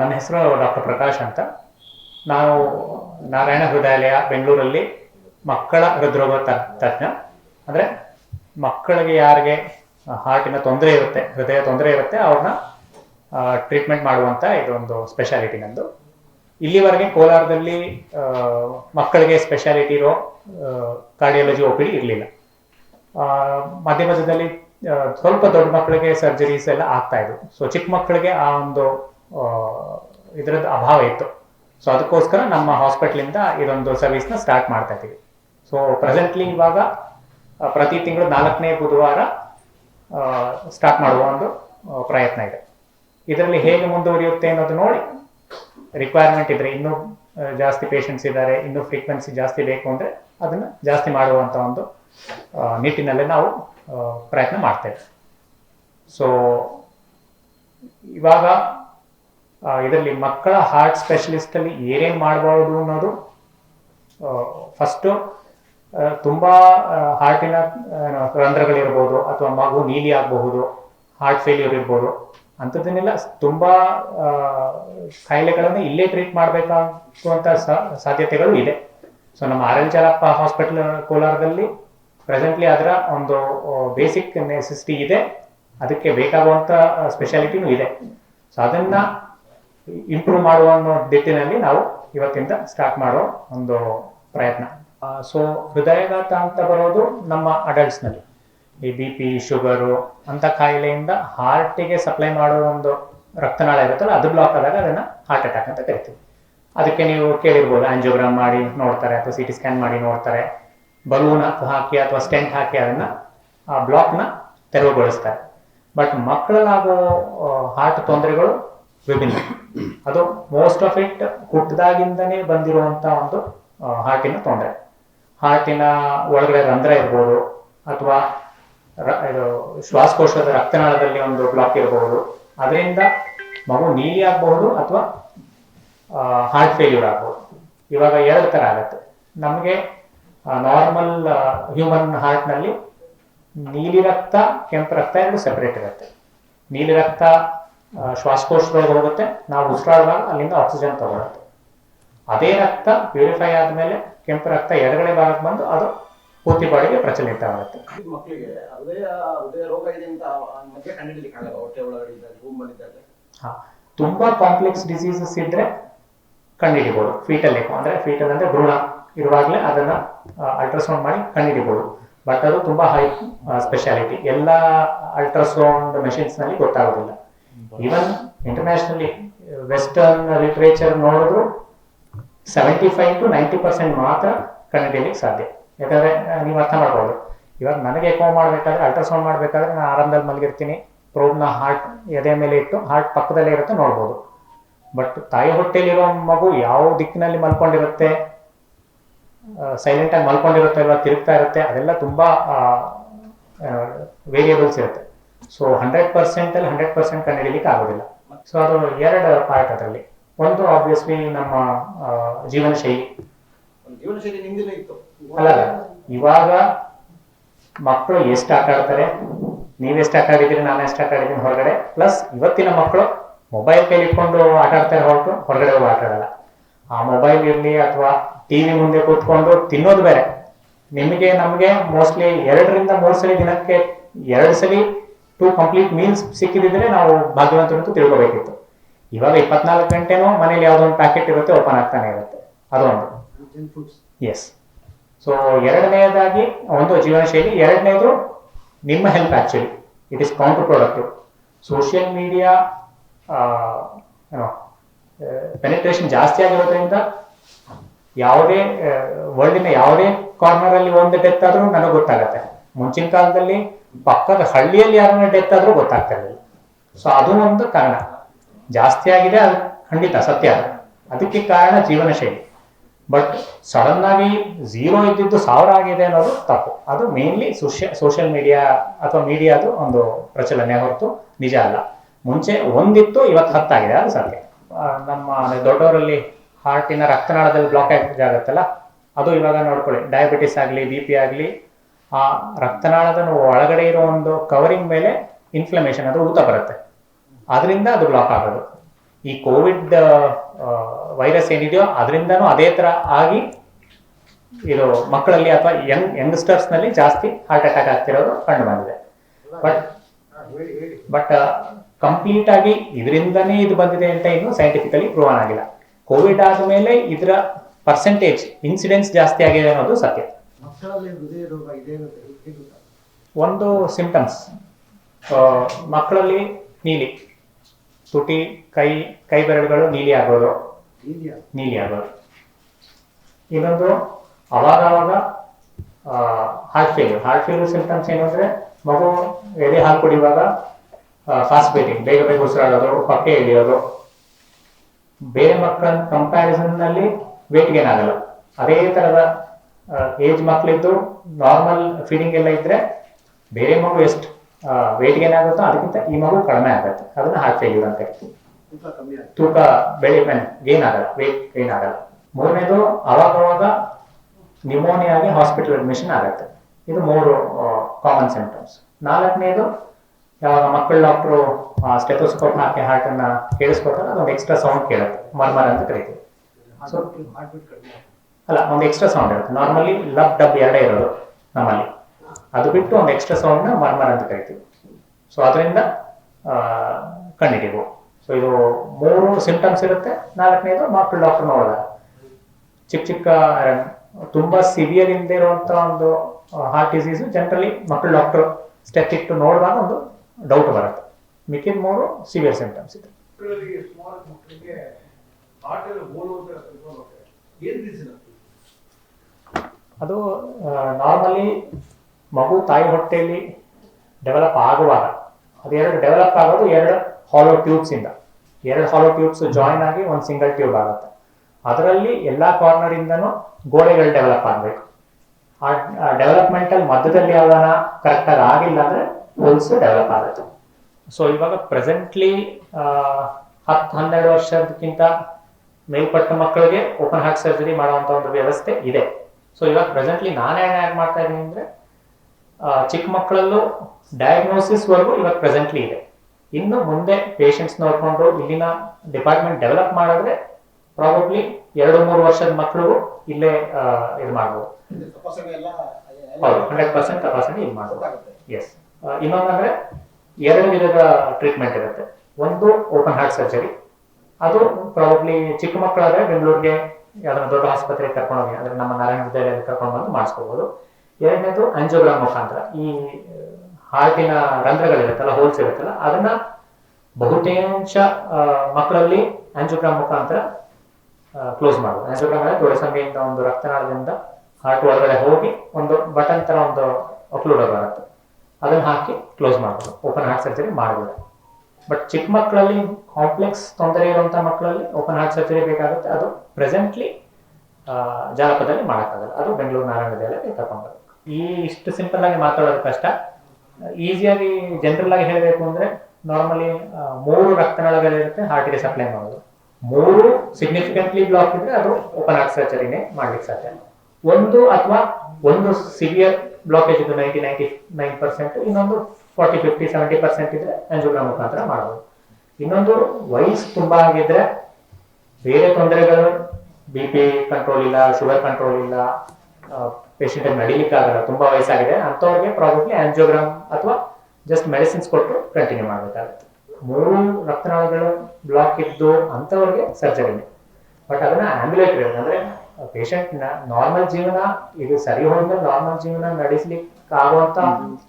ನನ್ನ ಹೆಸರು ಡಾಕ್ಟರ್ ಪ್ರಕಾಶ್ ಅಂತ. ನಾವು ನಾರಾಯಣ ಹೃದಯಾಲಯ ಬೆಂಗಳೂರಲ್ಲಿ ಮಕ್ಕಳ ಹೃದ್ರೋಗ ತಜ್ಞ. ಅಂದರೆ ಮಕ್ಕಳಿಗೆ ಯಾರಿಗೆ ಹಾರ್ಟಿನ ತೊಂದರೆ ಇರುತ್ತೆ, ಹೃದಯ ತೊಂದರೆ ಇರುತ್ತೆ, ಅವ್ರನ್ನ ಟ್ರೀಟ್ಮೆಂಟ್ ಮಾಡುವಂಥ ಇದೊಂದು ಸ್ಪೆಷಾಲಿಟಿ ನಂದು ಇಲ್ಲಿವರೆಗೆ ಕೋಲಾರದಲ್ಲಿ ಮಕ್ಕಳಿಗೆ ಸ್ಪೆಷಾಲಿಟಿ ಇರೋ ಕಾರ್ಡಿಯಾಲಜಿ ಒ ಪಿ ಡಿ ಇರಲಿಲ್ಲ. ಮಧ್ಯ ಸ್ವಲ್ಪ ದೊಡ್ಡ ಮಕ್ಕಳಿಗೆ ಸರ್ಜರೀಸ್ ಎಲ್ಲ ಆಗ್ತಾ ಇದ್ವು. ಸೊ ಚಿಕ್ಕ ಮಕ್ಕಳಿಗೆ ಆ ಒಂದು ಇದರದ್ದು ಅಭಾವ ಇತ್ತು. ಸೊ ಅದಕ್ಕೋಸ್ಕರ ನಮ್ಮ ಹಾಸ್ಪಿಟ್ಲಿಂದ ಇದೊಂದು ಸರ್ವಿಸ್ನ ಸ್ಟಾರ್ಟ್ ಮಾಡ್ತಾ ಇದ್ದೀವಿ. ಸೊ ಪ್ರೆಸೆಂಟ್ಲಿ ಇವಾಗ ಪ್ರತಿ ತಿಂಗಳು ನಾಲ್ಕನೇ ಬುಧವಾರ ಸ್ಟಾರ್ಟ್ ಮಾಡುವ ಒಂದು ಪ್ರಯತ್ನ ಇದೆ. ಇದರಲ್ಲಿ ಹೇಗೆ ಮುಂದುವರಿಯುತ್ತೆ ಅನ್ನೋದು ನೋಡಿ ರಿಕ್ವೈರ್ಮೆಂಟ್ ಇದ್ರೆ ಇನ್ನೂ ಜಾಸ್ತಿ ಪೇಷಂಟ್ಸ್ ಇದ್ದಾರೆ, ಇನ್ನೂ ಫ್ರೀಕ್ವೆನ್ಸಿ ಜಾಸ್ತಿ ಬೇಕು ಅಂದರೆ ಅದನ್ನು ಜಾಸ್ತಿ ಮಾಡುವಂಥ ಒಂದು ನಿಟ್ಟಿನಲ್ಲೇ ನಾವು ಪ್ರಯತ್ನ ಮಾಡ್ತೇವೆ ಸೊ ಇವಾಗ ಇದರಲ್ಲಿ ಮಕ್ಕಳ ಹಾರ್ಟ್ ಸ್ಪೆಷಲಿಸ್ಟಲ್ಲಿ ಏನೇನು ಮಾಡಬಾರ್ದು ಅನ್ನೋದು ಫಸ್ಟು ತುಂಬ ಹಾರ್ಟಿನ ರಂಧ್ರಗಳಿರ್ಬೋದು ಅಥವಾ ಮಗು ನೀಲಿ ಆಗಬಹುದು ಹಾರ್ಟ್ ಫೇಲ್ಯೂರ್ ಇರ್ಬೋದು, ಅಂಥದ್ದನ್ನೆಲ್ಲ ತುಂಬ ಕಾಯಿಲೆಗಳನ್ನು ಇಲ್ಲೇ ಟ್ರೀಟ್ ಮಾಡಬೇಕಾಗುವಂಥ ಸಾಧ್ಯತೆಗಳು ಇದೆ. ಸೊ ನಮ್ಮ ಆರ್ ಎಲ್ ಚಾಲಪ್ಪ ಹಾಸ್ಪಿಟಲ್ ಕೋಲಾರದಲ್ಲಿ ಪ್ರೆಸೆಂಟ್ಲಿ ಅದರ ಒಂದು ಬೇಸಿಕ್ ನೆಸೆಸಿಟಿ ಇದೆ. ಅದಕ್ಕೆ ಬೇಕಾಗುವಂಥ ಸ್ಪೆಷಾಲಿಟಿನೂ ಇದೆ. ಸೊ ಅದನ್ನು ಇಂಪ್ರೂವ್ ಮಾಡುವ ಅನ್ನೋ ದಿಟ್ಟಿನಲ್ಲಿ ನಾವು ಇವತ್ತಿಂದ ಸ್ಟಾರ್ಟ್ ಮಾಡೋ ಒಂದು ಪ್ರಯತ್ನ. ಸೊ ಹೃದಯಾಘಾತ ಅಂತ ಬರೋದು ನಮ್ಮ ಅಡಲ್ಟ್ಸ್ನಲ್ಲಿ ಈ ಬಿ ಪಿ ಶುಗರು ಅಂಥ ಕಾಯಿಲೆಯಿಂದ ಹಾರ್ಟಿಗೆ ಸಪ್ಲೈ ಮಾಡೋ ಒಂದು ರಕ್ತನಾಳ ಇರುತ್ತಲ್ಲ, ಅದು ಬ್ಲಾಕ್ ಆದಾಗ ಅದನ್ನು ಹಾರ್ಟ್ ಅಟ್ಯಾಕ್ ಅಂತ ಕರಿತೀವಿ. ಅದಕ್ಕೆ ನೀವು ಕೇಳಿರ್ಬೋದು ಆಂಜಿಯೋಗ್ರಾಮ್ ಮಾಡಿ ನೋಡ್ತಾರೆ ಅಥವಾ ಸಿ ಟಿ ಸ್ಕ್ಯಾನ್ ಮಾಡಿ ನೋಡ್ತಾರೆ. ಬಲೂನ್ ಹಾಕಿ ಅಥವಾ ಸ್ಟೆಂಟ್ ಹಾಕಿ ಅದನ್ನು ಆ ಬ್ಲಾಕ್ನ ತೆರವುಗೊಳಿಸ್ತಾರೆ. ಬಟ್ ಮಕ್ಕಳಲ್ಲಾಗೋ ಹಾರ್ಟ್ ತೊಂದರೆಗಳು ವಿಭಿನ್ನ. ಅದು ಮೋಸ್ಟ್ ಆಫ್ ಇಟ್ ಹುಟ್ಟದಾಗಿಂದನೇ ಬಂದಿರುವಂತ ಒಂದು ಹಾಕಿನ ತೊಂದರೆ. ಹಾರ್ಟಿನ ಒಳಗಡೆ ರಂಧ್ರ ಇರ್ಬೋದು, ಅಥವಾ ಇದು ಶ್ವಾಸಕೋಶದ ರಕ್ತನಾಳದಲ್ಲಿ ಒಂದು ಬ್ಲಾಕ್ ಇರಬಹುದು ಅದರಿಂದ ಮಗು ನೀಲಿ ಆಗಬಹುದು ಅಥವಾ ಹಾರ್ಟ್ ಫೇಲ್ಯೂರ್ ಆಗ್ಬೋದು. ಇವಾಗ ಎರಡು ಥರ ಆಗುತ್ತೆ. ನಮಗೆ ನಾರ್ಮಲ್ ಹ್ಯೂಮನ್ ಹಾರ್ಟ್ನಲ್ಲಿ ನೀಲಿ ರಕ್ತ, ಕೆಂಪು ರಕ್ತ ಎರಡು ಸೆಪರೇಟ್ ಇರುತ್ತೆ. ನೀಲಿ ರಕ್ತ ಶ್ವಾಸಕೋಶದೊಳಗೆ ಹೋಗುತ್ತೆ ನಾವು ಉಸಿರಾಡುವಾಗ ಅಲ್ಲಿಂದ ಆಕ್ಸಿಜನ್ ತಗೊಳುತ್ತೆ. ಅದೇ ರಕ್ತ ಪ್ಯೂರಿಫೈ ಆದಮೇಲೆ ಕೆಂಪು ರಕ್ತ ಎಡಗಡೆ ಭಾಗಕ್ಕೆ ಬಂದು ಅದು ಪೂರ್ತಿ ಬಾಡಿಗೆ ಪ್ರಚಲಿತವಾಗುತ್ತೆ ಆಗುತ್ತೆ. ಮಕ್ಕಳಿಗೆ ಹೃದಯ ಹೃದಯ ರೋಗ ಇದೆ ಅಂತ ಹೊಟ್ಟೆ ಒಳಗಡೆ ಇದ್ದಾಗ ಹಾ. ತುಂಬಾ ಕಾಂಪ್ಲೆಕ್ಸ್ ಡಿಸೀಸಸ್ ಇದ್ರೆ ಕಂಡುಹಿಡಿಬೋದು. ಫೀಟಲ್ ಏಕೋ ಅಂದ್ರೆ ಫೀಟಲ್ ಅಂದ್ರೆ ಭ್ರೂಣ ಇರುವಾಗಲೇ ಅದನ್ನ ಅಲ್ಟ್ರಾಸೌಂಡ್ ಮಾಡಿ ಕಂಡುಹಿಡಿಬೋದು. ಬಟ್ ಅದು ತುಂಬಾ ಹೈ ಸ್ಪೆಷಾಲಿಟಿ ಎಲ್ಲ ಅಲ್ಟ್ರಾಸೌಂಡ್ ಮೆಷಿನ್ಸ್ನಲ್ಲಿ ಗೊತ್ತಾಗೋದಿಲ್ಲ. ಈವನ್ ಇಂಟರ್ನ್ಯಾಷನಲಿ ವೆಸ್ಟರ್ನ್ ಲಿಟ್ರೇಚರ್ ನೋಡಿದ್ರು seventy five to ninety percent ಮಾತ್ರ ಕಂಡುಹಿಡಿಯಲಿಕ್ಕೆ ಸಾಧ್ಯ. ಯಾಕಂದ್ರೆ ನೀವು ಅರ್ಥ ಮಾಡ್ಬೋದು ಇವಾಗ ನನಗೆ ಎಕೋ ಮಾಡಬೇಕಾದ್ರೆ ಅಲ್ಟ್ರಾಸೌಂಡ್ ಮಾಡಬೇಕಾದ್ರೆ ನಾನು ಆರಾಮದಲ್ಲಿ ಮಲಗಿರ್ತೀನಿ. ಪ್ರೋಬ್ನ ಹಾರ್ಟ್ ಎದೆ ಮೇಲೆ ಇಟ್ಟು ಹಾರ್ಟ್ ಪಕ್ಕದಲ್ಲೇ ಇರುತ್ತೆ, ನೋಡ್ಬೋದು. ಬಟ್ ತಾಯಿ ಹೊಟ್ಟೆಲಿರೋ ಮಗು ಯಾವ ದಿಕ್ಕಿನಲ್ಲಿ ಮಲ್ಕೊಂಡಿರುತ್ತೆ ಸೈಲೆಂಟ್ ಆಗಿ ಮಲ್ಕೊಂಡಿರುತ್ತೆ ಅಲ್ವಾ ತಿರುಗ್ತಾ ಇರುತ್ತೆ, ಅದೆಲ್ಲ ತುಂಬಾ ವೇರಿಯಬಲ್ಸ್ ಇರುತ್ತೆ. ಸೊ ಹಂಡ್ರೆಡ್ ಪರ್ಸೆಂಟ್ ಅಲ್ಲಿ ಹಂಡ್ರೆಡ್ ಪರ್ಸೆಂಟ್ ಕಂಡುಹಿಡಿಯಲಿಕ್ಕೆ ಆಗೋದಿಲ್ಲ. ಸೊ ಅದು ಎರಡು ಪಾರ್ಟ್ ಅದರಲ್ಲಿ. ಒಂದು ಆಬ್ವಿಯಸ್ಲಿ ನಮ್ಮ ಜೀವನ ಶೈಲಿ. ಜೀವನ ಶೈಲಿ ಇತ್ತು. ಅಲ್ಲ ಅಲ್ಲ. ಇವಾಗ ಮಕ್ಕಳು ಎಷ್ಟು ಆಟ ಆಡ್ತಾರೆ? ನೀವೆಷ್ಟು ಆಟ ಆಡಿದ್ದೀರಿ ನಾನು ಎಷ್ಟು ಆಟ ಆಡಿದ್ದೀನಿ ಹೊರಗಡೆ? ಪ್ಲಸ್ ಇವತ್ತಿನ ಮಕ್ಕಳು ಮೊಬೈಲ್ ಕೈಲಿ ಇಟ್ಕೊಂಡು ಆಟ ಆಡ್ತಾರೆ ಹೊರಟು ಹೊರಗಡೆ ಹೋಗಿ ಆಟ ಆಡಲ್ಲ. ಆ ಮೊಬೈಲ್ ಇರಲಿ ಅಥವಾ ಟಿವಿ ಮುಂದೆ ಕೂತ್ಕೊಂಡು ತಿನ್ನೋದು ಬೇರೆ. ನಿಮಗೆ ನಮಗೆ ಮೋಸ್ಟ್ಲಿ ಎರಡರಿಂದ ಮೂರು ಸಲ ದಿನಕ್ಕೆ ಎರಡು ಸಲ ಟು ಕಂಪ್ಲೀಟ್ ಮೀಲ್ಸ್ ಸಿಕ್ಕಿದ್ರೆ ನಾವು ಭಾಗ್ಯವಂತರಂತೂ ತಿಳ್ಕೋಬೇಕಿತ್ತು. ಇವಾಗ ಇಪ್ಪತ್ನಾಲ್ಕು ಗಂಟೆನೂ ಮನೇಲಿ ಯಾವುದೋ ಒಂದು ಪ್ಯಾಕೆಟ್ ಇರುತ್ತೆ ಓಪನ್ ಆಗ್ತಾನೆ ಇರುತ್ತೆ. ಅದೊಂದು. ಎಸ್ ಸೊ ಎರಡನೆಯದಾಗಿ ಒಂದು ಜೀವನ ಶೈಲಿ ಎರಡನೇದು ನಿಮ್ಮ health actually it is counterproductive social media penetration ಜಾಸ್ತಿ ಆಗಿರೋದ್ರಿಂದ ಯಾವುದೇ ವರ್ಲ್ಡಿನ ಯಾವುದೇ ಕಾರ್ನರಲ್ಲಿ ಒಂದು ಡೆತ್ ಆದ್ರೂ ನನಗೆ ಗೊತ್ತಾಗತ್ತೆ. ಮುಂಚಿನ ಕಾಲದಲ್ಲಿ ಪಕ್ಕದ ಹಳ್ಳಿಯಲ್ಲಿ ಯಾರನ್ನ ಡೆತ್ ಆದ್ರೂ ಗೊತ್ತಾಗ್ತಾ ಇರಲಿಲ್ಲ. ಸೊ ಅದು ಒಂದು ಕಾರಣ. ಜಾಸ್ತಿ ಆಗಿದೆ ಅದು ಖಂಡಿತ, ಸತ್ಯ. ಅದು. ಅದಕ್ಕೆ ಕಾರಣ ಜೀವನ ಶೈಲಿ. ಬಟ್ ಸಡನ್ ಆಗಿ ಝೀರೋ ಇದ್ದಿದ್ದು ಸಾವಿರ ಆಗಿದೆ ಅನ್ನೋದು ತಪ್ಪು. ಅದು ಮೇನ್ಲಿ ಸೋಷಿಯಲ್ ಮೀಡಿಯಾ ಅಥವಾ ಮೀಡಿಯಾದು ಒಂದು ಪ್ರಚಲನೆ ಹೊರತು ನಿಜ ಅಲ್ಲ. ಮುಂಚೆ ಒಂದಿತ್ತು, ಇವತ್ತು ಹತ್ತಾಗಿದೆ. ಅದು ಸತ್ಯ. ನಮ್ಮ ದೊಡ್ಡವರಲ್ಲಿ ಹಾರ್ಟಿನ ರಕ್ತನಾಳದಲ್ಲಿ ಬ್ಲಾಕ್ ಆಗಿ ಆಗುತ್ತಲ್ಲ, ಅದು ಇವಾಗ ನೋಡ್ಕೊಳ್ಳಿ. ಡಯಾಬಿಟಿಸ್ ಆಗಲಿ ಬಿ ಪಿ ಆಗಲಿ ಆ ರಕ್ತನಾಳದ ಒಳಗಡೆ ಇರೋ ಒಂದು ಕವರಿಂಗ್ ಮೇಲೆ ಇನ್ಫ್ಲಮೇಷನ್ ಅದು ಊತ ಬರುತ್ತೆ. ಅದರಿಂದ ಅದು ಬ್ಲಾಕ್ ಆಗೋದು. ಈ ಕೋವಿಡ್ ವೈರಸ್ ಏನಿದೆಯೋ ಅದರಿಂದನೂ ಅದೇ ತರ ಆಗಿ ಇದು ಮಕ್ಕಳಲ್ಲಿ ಅಥವಾ ಯಂಗ್ ಯಂಗ್ಸ್ಟರ್ಸ್ನಲ್ಲಿ ಜಾಸ್ತಿ ಹಾರ್ಟ್ ಅಟ್ಯಾಕ್ ಆಗ್ತಿರೋದು ಕಂಡು ಬಂದಿದೆ. ಬಟ್ ಬಟ್ ಕಂಪ್ಲೀಟ್ ಆಗಿ ಇದರಿಂದನೇ ಇದು ಬಂದಿದೆ ಅಂತ ಇನ್ನು ಸೈಂಟಿಫಿಕಲಿ ಪ್ರೂವನ್ ಆಗಿಲ್ಲ. ಕೋವಿಡ್ ಆದಮೇಲೆ ಇದರ ಪರ್ಸೆಂಟೇಜ್ ಇನ್ಸಿಡೆನ್ಸ್ ಜಾಸ್ತಿ ಆಗಿದೆ ಅನ್ನೋದು ಸತ್ಯ. ಮಕ್ಕಳಲ್ಲಿ ಹೃದಯ ರೋಗ ಇದೆ ಅಂತ? ಒಂದು ಸಿಂಪ್ಟಮ್ಸ್ ಮಕ್ಕಳಲ್ಲಿ ನೀಲಿ. ತುಟಿ ಕೈ ಕೈ ಬೆರಳುಗಳು ನೀಲಿ ಆಗೋದು. ನೀಲಿ ಆಗೋದು. ಇನ್ನೊಂದು ಅವಾಗ ಅವಾಗ heart failure heart failure symptoms ಏನಂದ್ರೆ ಮಗು ಎದೆ ಹಾಲು ಕುಡಿಯುವಾಗ ಫಾಸ್ಟ್ ಬೇಟಿಂಗ್ ಬೇಗ ಬೇಗ ಉಸಿರಾಡೋದು ಹೊಟ್ಟೆ ಎಳಿಯೋದು. ಬೇರೆ ಮಕ್ಕಳ ಕಂಪ್ಯಾರಿಸನ್ನಲ್ಲಿ ವೇಟ್ ಗೇನ್ ಆಗಲ್ಲ. ಅದೇ ತರದ ಏಜ್ ಮಕ್ಕಳಿದ್ದು ನಾರ್ಮಲ್ ಫೀಡಿಂಗ್ ಎಲ್ಲ ಇದ್ರೆ ಬೇರೆ ಮಗು ಎಷ್ಟು ವೇಟ್ ಗೇನ್ ಆಗುತ್ತೋ ಅದಕ್ಕಿಂತ ಈ ಮಗು ಕಡಿಮೆ ಆಗುತ್ತೆ. ಅದನ್ನ ಹಾರ್ಟ್ ಫೇಲ್ಯೂರ್ ಅಂತ ಹೇಳ್ತೀವಿ. ತೂಕ ಬೆಳೆ ಗೇನ್ ಆಗಲ್ಲ ವೇಟ್ ಗೇನ್ ಆಗಲ್ಲ. ಮೂರನೇದು ಅವಾಗವಾಗ ನ್ಯೂಮೋನಿಯಾ ಆಗಿ ಹಾಸ್ಪಿಟಲ್ ಅಡ್ಮಿಷನ್ ಆಗುತ್ತೆ. ಇದು ಮೂರು ಕಾಮನ್ ಸಿಂಪ್ಟಮ್ಸ್ ನಾಲ್ಕನೇದು ಯಾವಾಗ ಮಕ್ಕಳ ಡಾಕ್ಟ್ರು ಸ್ಟೆಥೋಸ್ಕೋಪ್ ಹಾಕಿ ಹಾರ್ಟ್ ಅನ್ನ ಕೇಳಿಸ್ಕೊಟ್ಟಾಗ ಅದೊಂದು ಎಕ್ಸ್ಟ್ರಾ ಸೌಂಡ್ ಕೇಳುತ್ತೆ. ಮರ್ಮರ್ ಅಂತ ಕರಿತೀವಿ. ಅಲ್ಲ, ಒಂದು ಎಕ್ಸ್ಟ್ರಾ ಸೌಂಡ್ ಇರುತ್ತೆ. ನಾರ್ಮಲಿ ಲಬ್ ಡಬ್ ಎರಡೇ ಇರೋದು ನಮ್ಮಲ್ಲಿ. ಅದು ಬಿಟ್ಟು ಒಂದು ಎಕ್ಸ್ಟ್ರಾ ಸೌಂಡ್ನ ಮರ್ಮರ್ ಅಂತ ಕರಿತೀವಿ. ಸೊ ಅದರಿಂದ ಕಂಡಿಡಿವು ಸೊ ಇದು ಮೂರು ಸಿಂಪ್ಟಮ್ಸ್ ಇರುತ್ತೆ. ನಾಲ್ಕನೇದು, ಮಕ್ಕಳು ಡಾಕ್ಟರ್ ನೋಡಿದ. ಚಿಕ್ಕ ಚಿಕ್ಕ, ತುಂಬಾ ಸಿವಿಯರ್ ಇಲ್ಲದೆ ಇರುವಂತ ಒಂದು ಹಾರ್ಟ್ ಡಿಸೀಸ್ ಜನರಲಿ ಮಕ್ಕಳು ಡಾಕ್ಟರ್ ಸ್ಟೆಪ್ ಇಟ್ಟು ನೋಡುವಾಗ ಒಂದು ಡೌಟ್ ಬರುತ್ತೆ. ಮಿಕ್ಕಿದ ಮೂರು ಸಿವಿಯರ್ ಸಿಂಪ್ಟಮ್ಸ್ ಇದೆ ಹಾರ್ಟ್ ಎಲ್ಲ ಹೋಲುವಂತ ಏನ್ ರೀಸನ್ ಅದು ನಾರ್ಮಲಿ ಮಗು ತಾಯಿ ಹೊಟ್ಟೆಯಲ್ಲಿ ಡೆವಲಪ್ ಆಗುವಾಗ ಅದು ಎರಡು ಡೆವಲಪ್ ಆಗೋದು ಎರಡು ಹಾಲೋ ಟ್ಯೂಬ್ಸ್ ಇಂದ ಎರಡು ಹಾಲೋ ಟ್ಯೂಬ್ಸ್ ಜಾಯಿನ್ ಆಗಿ ಒಂದು ಸಿಂಗಲ್ ಟ್ಯೂಬ್ ಆಗುತ್ತೆ. ಅದರಲ್ಲಿ ಎಲ್ಲಾ ಕಾರ್ನರ್ ಇಂದನು ಗೋಡೆಗಳು ಡೆವಲಪ್ ಆಗಬೇಕು. ಆ ಡೆವಲಪ್ಮೆಂಟ್ ಅಲ್ಲಿ ಮಧ್ಯದಲ್ಲಿ ಯಾವ್ದಾನ ಕರೆಕ್ಟಾಗಿ ಆಗಿಲ್ಲ ಅಂದ್ರೆ ಹೋಲ್ಸ್ ಡೆವಲಪ್ ಆಗುತ್ತೆ. ಸೊ ಇವಾಗ ಪ್ರೆಸೆಂಟ್ಲಿ ಹತ್ತು ಹನ್ನೆರಡು ವರ್ಷದಕ್ಕಿಂತ ಮೇಲ್ಪಟ್ಟ ಮಕ್ಕಳಿಗೆ ಓಪನ್ ಹಾರ್ಟ್ ಸರ್ಜರಿ ಮಾಡುವಂತ ಒಂದು ವ್ಯವಸ್ಥೆ ಇದೆ. ಸೊ ಇವಾಗ ಪ್ರೆಸೆಂಟ್ಲಿ ನಾನೇ ಆ್ಯಡ್ ಮಾಡ್ತಾ ಇದ್ದೀನಿ ಅಂದ್ರೆ ಚಿಕ್ಕ ಮಕ್ಕಳಲ್ಲೂ ಡಯಾಗ್ನೋಸಿಸ್ ವರೆಗೂ ಇವಾಗ ಪ್ರೆಸೆಂಟ್ಲಿ ಇದೆ. ಇನ್ನು ಮುಂದೆ ಪೇಷಂಟ್ಸ್ ನೋಡ್ಕೊಂಡು ಇಲ್ಲಿನ ಡಿಪಾರ್ಟ್ಮೆಂಟ್ ಡೆವಲಪ್ ಮಾಡಿದ್ರೆ ಪ್ರಾಬಬ್ಲಿ ಎರಡು ಮೂರು ವರ್ಷದ ಮಕ್ಕಳಿಗೂ ಇಲ್ಲೇ ಇದು ಮಾಡ್ಬೋದು. ಹೌದು ಹಂಡ್ರೆಡ್ ಪರ್ಸೆಂಟ್ ತಪಾಸಣೆ ಇದು ಮಾಡ್ಬೋದು. ಎಸ್ ಇನ್ನೊಂದಂದ್ರೆ ಎರಡು ವಿಧದ ಟ್ರೀಟ್ಮೆಂಟ್ ಇರುತ್ತೆ. ಒಂದು ಓಪನ್ ಹಾರ್ಟ್ ಸರ್ಜರಿ ಅದು ಪ್ರಾಬಬ್ಲಿ ಚಿಕ್ಕ ಮಕ್ಕಳಾದ್ರೆ ಬೆಂಗಳೂರಿಗೆ ಯಾವ್ದಾದ್ರು ದೊಡ್ಡ ಆಸ್ಪತ್ರೆಗೆ ಕರ್ಕೊಂಡು ಹೋಗಿ, ಅಂದ್ರೆ ನಮ್ಮ ನಾರಾಯಣ ವಿದ್ಯಾಲಯದಲ್ಲಿ ಕರ್ಕೊಂಡು ಬಂದು ಮಾಡಿಸ್ಕೋಬಹುದು ಎರಡನೇದು ಆಂಜಿಯೋಗ್ರಾಮ್ ಮುಖಾಂತರ. ಈ ಹಾರ್ಟಿನ ರಂಧ್ರಗಳಿರುತ್ತಲ್ಲ ಹೋಲ್ಸ್ ಇರುತ್ತಲ್ಲ, ಅದನ್ನ ಬಹುತೇಕ ಮಕ್ಕಳಲ್ಲಿ ಆಂಜಿಯೋಗ್ರಾಮ್ ಮುಖಾಂತರ ಕ್ಲೋಸ್ ಮಾಡೋದು ಆಂಜಿಯೋಗ್ರಾಮ್ ಅಂದ್ರೆ ದೊಡ್ಡಸಂಖ್ಯೆಯಿಂದ ಒಂದು ರಕ್ತನಾಳದಿಂದ ಹಾರ್ಟ್ ಒಳಗಡೆ ಹೋಗಿ ಒಂದು ಬಟನ್ ತರ ಒಂದು ಅಪ್ಲೋಡ್ ಬರುತ್ತೆ. ಅದನ್ನ ಹಾಕಿ ಕ್ಲೋಸ್ ಮಾಡ್ಬೋದು. ಓಪನ್ ಹಾರ್ಟ್ ಸರ್ಜರಿ ಮಾಡಬಹುದು ಬಟ್ ಚಿಕ್ಕ ಮಕ್ಕಳಲ್ಲಿ ಕಾಂಪ್ಲೆಕ್ಸ್ ತೊಂದರೆ ಇರುವಂತ ಮಕ್ಕಳಲ್ಲಿ ಓಪನ್ ಹಾರ್ಟ್ ಸರ್ಜರಿ ಬೇಕಾಗುತ್ತೆ. ಅದು ಪ್ರೆಸೆಂಟ್ಲಿ ಜಾನಪದಲ್ಲಿ ಮಾಡೋಕ್ಕಾಗಲ್ಲ. ಅದು ಬೆಂಗಳೂರು ನಾರಾಯಣ ದೇವಾಲಯಕ್ಕೆ ತಗೊಂಡು. ಈ ಇಷ್ಟು ಸಿಂಪಲ್ ಆಗಿ ಮಾತಾಡೋದು ಕಷ್ಟ. ಈಸಿಯಾಗಿ ಜನರಲ್ ಆಗಿ ಹೇಳಬೇಕು ಅಂದ್ರೆ ನಾರ್ಮಲಿ ಮೂರು ರಕ್ತನಾಳಗಳಿರುತ್ತೆ ಹಾರ್ಟಿಗೆ ಸಪ್ಲೈ ಮಾಡೋದು. ಮೂರು ಸಿಗ್ನಿಫಿಕೆಂಟ್ಲಿ ಬ್ಲಾಕ್ ಇದ್ರೆ ಅದು ಓಪನ್ ಹಾರ್ಟ್ ಸರ್ಜರಿನೇ ಮಾಡ್ಲಿಕ್ಕೆ ಸಾಧ್ಯ. ಒಂದು ಅಥವಾ ಒಂದು ಸಿವಿಯರ್ ಬ್ಲಾಕೇಜ್ ಇದು ನೈಂಟಿ ನೈಂಟಿ ನೈನ್ ಪರ್ಸೆಂಟ್ ಇನ್ನೊಂದು ಫಾರ್ಟಿ ಫಿಫ್ಟಿ ಸೆವೆಂಟಿ ಪರ್ಸೆಂಟ್ ಇದ್ರೆ ಆಂಜಿಯೋಗ್ರಾಮ್ ಮುಖಾಂತರ ಮಾಡಬಹುದು ಇನ್ನೊಂದು ವಯಸ್ಸು ತುಂಬಾ ಆಗಿದ್ರೆ ಬೇರೆ ತೊಂದರೆಗಳು ಬಿ ಪಿ ಕಂಟ್ರೋಲ್ ಇಲ್ಲ ಶುಗರ್ ಕಂಟ್ರೋಲ್ ಇಲ್ಲ ಪೇಷಂಟ್ ನಡಿಲಿಕ್ಕೆ ಆಗಲ್ಲ ತುಂಬಾ ವಯಸ್ಸಾಗಿದೆ ಅಂಥವ್ರಿಗೆ ಪ್ರಾಬಬ್ಲಿ ಆಂಜಿಯೋಗ್ರಾಮ್ ಅಥವಾ ಜಸ್ಟ್ ಮೆಡಿಸಿನ್ಸ್ ಕೊಟ್ಟು ಕಂಟಿನ್ಯೂ ಮಾಡಬೇಕಾಗುತ್ತೆ. ಮೂರು ರಕ್ತನಾಳಗಳು ಬ್ಲಾಕ್ ಇದ್ದು ಅಂಥವ್ರಿಗೆ ಸರ್ಜರಿನೇ ಬಟ್ ಅದನ್ನ ಆಂಬ್ಯುಲೇಟರಿ ಅಂದ್ರೆ ಪೇಷಂಟ್ ನಾರ್ಮಲ್ ಜೀವನ ಇದು ಸರಿ ಹೋದ್ಮೇಲೆ ನಾರ್ಮಲ್ ಜೀವನ ನಡೆಸ್ಲಿಕ್ಕೆ ಆಗುವಂತ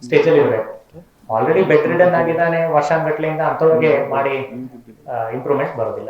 ಸ್ಟೇಜಲ್ಲಿ ಇರಬೇಕು ಆಲ್ರೆಡಿ ಬೆಡ್ ರಿಡನ್ ಆಗಿದ್ದಾನೆ ವರ್ಷಾನ್ಗಟ್ಲೆಯಿಂದ ಅಂಥವ್ರಿಗೆ ಮಾಡಿ ಇಂಪ್ರೂವ್ಮೆಂಟ್ ಬರೋದಿಲ್ಲ.